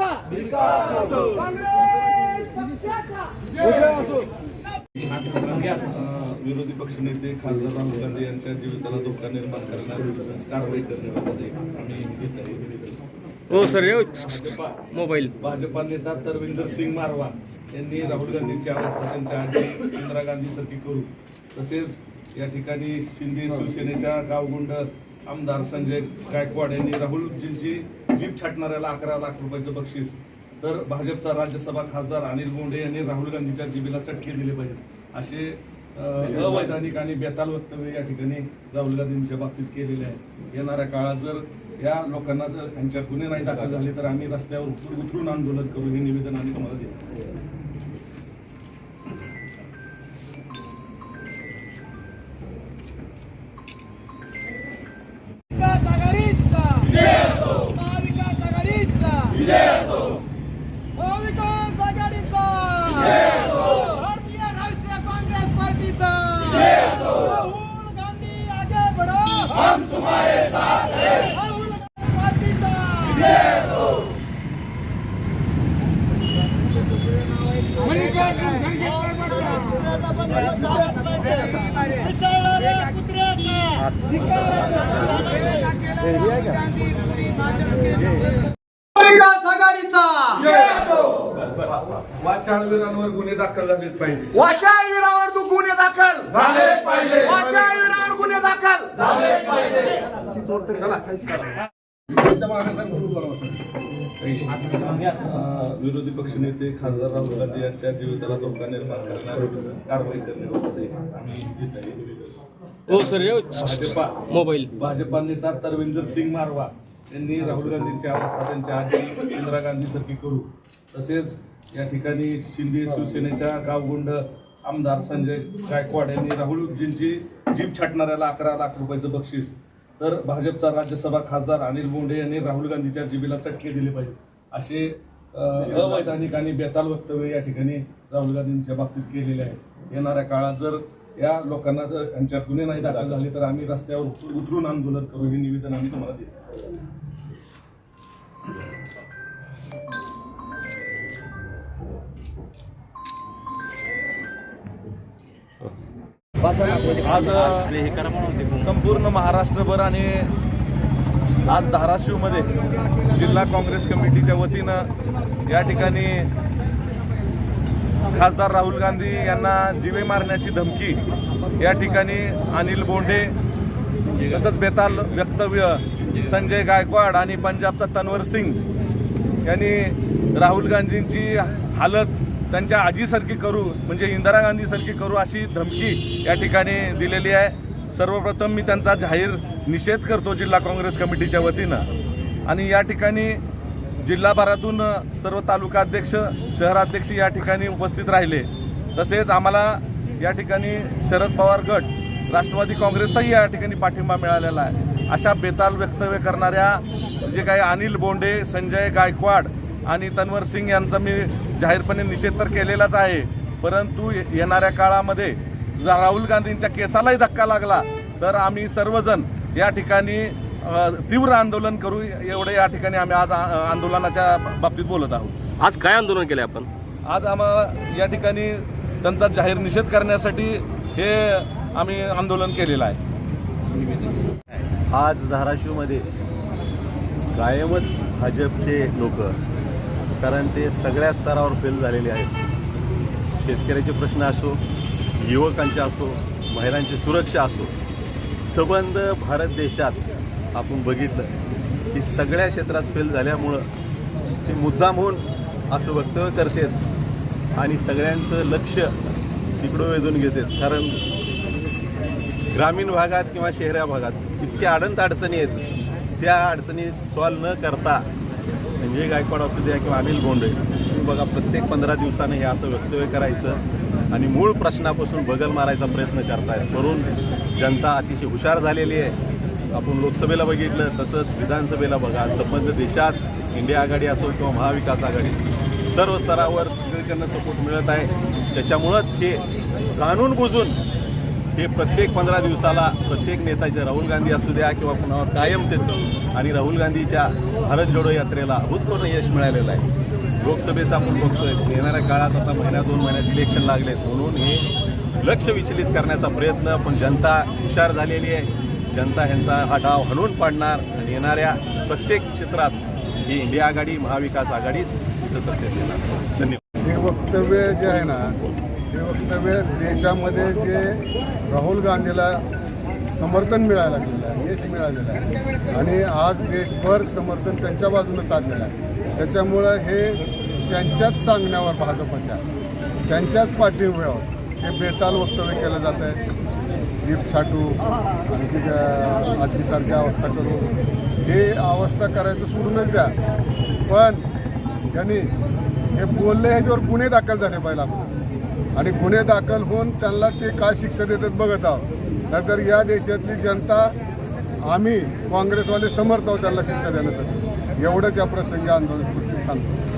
पक्षाचा. विरोधी पक्षनेते खासदार राहुल गांधी यांच्या जीवनाला धोका निर्माण करणार कारवाई करण्याबाबत आम्ही हो सर मोबाईल. भाजपा नेता तरविंदर सिंग मारवा यांनी राहुल गांधींची अवस्था त्यांच्या आधी इंदिरा गांधी सारखी करू तसेच या ठिकाणी शिंदे शिवसेनेच्या गावगुंड आमदार संजय गायकवाड यांनी राहुलजींची जीप छाटणाऱ्याला अकरा लाख रुपयाचं बक्षीस. तर भाजपचा राज्यसभा खासदार अनिल बोंडे यांनी राहुल गांधीच्या जिबीला चटके दिले पाहिजेत. असे अवैधानिक आणि बेताल वक्तव्य या ठिकाणी राहुल गांधींच्या बाबतीत केलेले आहे. येणाऱ्या काळात जर या लोकांना जर यांच्या गुन्हे नाही दाखल झाले तर आम्ही रस्त्यावर उतर- उतरून आंदोलन करू हे निवेदन आम्ही तुम्हाला देतो. हम तुम्हारे साथ हैं। वाचाळवीरांवर गुन्हे दाखल झालेच पाहिजे. वाचाळवीरावर तू गुन्हे दाखल. झाले पाहिजे. वाचाळवीरावर गुन्हे दाखल विरोधी पक्षनेते खासदार राहुल गांधी यांच्या जीविताला धोका निर्माण करण्याविरुद्ध कारवाई आहे हो सर भाजपा मोबाईल. भाजपा नेता तरविंदर सिंग मारवा यांनी राहुल गांधींची अवस्था त्यांच्या आजी इंदिरा गांधी सारखी करू. तसेच या ठिकाणी शिंदे शिवसेनेच्या गावगुंड आमदार संजय गायकवाड यांनी राहुलजींची जीप छाटणाऱ्याला अकरा लाख रुपयाचं बक्षीस. तर भाजपचा राज्यसभा खासदार अनिल बोंडे यांनी राहुल गांधीच्या जिबीला चटके दिले पाहिजे असे अवैधानिक आणि बेताल वक्तव्य या ठिकाणी राहुल गांधींच्या बाबतीत केलेले आहे. येणाऱ्या काळात जर या लोकांना जर यांच्या गुन्हे नाही दाखल झाले तर आम्ही रस्त्यावर उतरून आंदोलन करू हे निवेदन आम्ही तुम्हाला देतो. आज संपूर्ण महाराष्ट्रभर आणि आज धाराशिवमध्ये जिल्हा काँग्रेस कमिटीच्या वतीनं या ठिकाणी खासदार राहुल गांधी यांना जीवे मारण्याची धमकी या ठिकाणी अनिल बोंडे तसंच बेताल वक्तव्य संजय गायकवाड आणि पंजाबचा तन्वर सिंग यांनी राहुल गांधींची हालत त्यांच्या आजीसारखी करू म्हणजे इंदिरा गांधीसारखी करू अशी धमकी या ठिकाणी दिलेली आहे. सर्वप्रथम मी त्यांचा जाहीर निषेध करतो जिल्हा काँग्रेस कमिटीच्या वतीनं. आणि या ठिकाणी जिल्हाभरातून सर्व तालुका अध्यक्ष शहराध्यक्ष या ठिकाणी उपस्थित राहिले. तसेच आम्हाला या ठिकाणी शरद पवार गट राष्ट्रवादी काँग्रेसचाही या ठिकाणी पाठिंबा मिळालेला आहे. अशा बेताल वक्तव्य करणाऱ्या जे काही अनिल बोंडे संजय गायकवाड आणि तन्वर सिंग यांचा मी जाहीरपणे निषेध तर केलेलाच आहे. परंतु ये- येणाऱ्या काळामध्ये जर राहुल गांधींच्या केसालाही धक्का लागला तर आम्ही सर्वजण या ठिकाणी तीव्र आंदोलन करू. एवढे या ठिकाणी आम्ही आज आंदोलनाच्या बाबतीत बोलत आहोत. आज काय आंदोलन केलं आपण? आज आम्हाला या ठिकाणी त्यांचा जाहीर निषेध करण्यासाठी हे आम्ही आंदोलन केलेलं आहे. आज धाराशिवमध्ये कायमच भाजपचे लोक कारण ते सगळ्या स्तरावर फेल झालेले आहेत. शेतकऱ्याचे प्रश्न असो युवकांचे असो महिलांची सुरक्षा असो सबंध भारत देशात आपण बघितलं की सगळ्या क्षेत्रात फेल झाल्यामुळं ते मुद्दाम होऊन असं वक्तव्य करतात आणि सगळ्यांचं लक्ष तिकडं वेधून घेतात. कारण ग्रामीण भागात किंवा शहरा भागात इतक्या अडंत अडचणी आहेत. त्या अडचणी सॉल्व न करता संजय गायकवाड असू द्या किंवा अनिल गोंडे तुम्ही बघा प्रत्येक पंधरा दिवसानं हे असं वक्तव्य करायचं आणि मूळ प्रश्नापासून बगल मारायचा प्रयत्न करतायत. करून जनता अतिशय हुशार झालेली आहे. आपण लोकसभेला बघितलं तसंच विधानसभेला बघा. संबंध देशात इंडिया आघाडी असो किंवा महाविकास आघाडी सर्व स्तरावर सगळीकडनं सपोर्ट मिळत आहे. त्याच्यामुळंच हे जाणून बुजून हे प्रत्येक पंधरा दिवसाला प्रत्येक नेत्याचे राहुल गांधी असू द्या किंवा कुणावर कायम ते आणि राहुल गांधीच्या भारत जोडो यात्रेला अभूतपूर्ण यश मिळालेलं आहे. लोकसभेचा आपण बघतोय येणाऱ्या काळात आता महिन्या दोन महिन्यात इलेक्शन लागले. म्हणून हे लक्ष विचलित करण्याचा प्रयत्न पण जनता हुशार झालेली आहे. जनता ह्यांचा हा डाव हलवून पाडणार आणि येणाऱ्या प्रत्येक क्षेत्रात ही इंडिया आघाडी महाविकास आघाडीच इथं सत्तेत येणार. धन्यवाद. हे वक्तव्य जे आहे ना हे वक्तव्य देशामध्ये जे राहुल गांधीला समर्थन मिळायला लागलेलं आहे यश मिळालेलं आहे. आणि आज देशभर समर्थन त्यांच्या बाजूनं चाललेलं आहे. त्याच्यामुळं हे त्यांच्याच सांगण्यावर भाजपच्या त्यांच्याच पाठिंब्यावर हे बेताल वक्तव्य केलं जात आहे. जीप छाटू आणखी आजीसारखी अवस्था करू. हे अवस्था करायचं सोडूनच द्या. पण त्यांनी हे बोलले ह्याच्यावर गुन्हे दाखल झाले पाहिजे आपण आणि गुन्हे दाखल होऊन त्यांना ते काय शिक्षा देतात बघत आहोत. नाहीतर या देशातली जनता आम्ही काँग्रेसवाले समर्थ आहोत त्यांना शिक्षा देण्यासाठी. एवढंच या प्रसंगी आंदोलन सांगतो.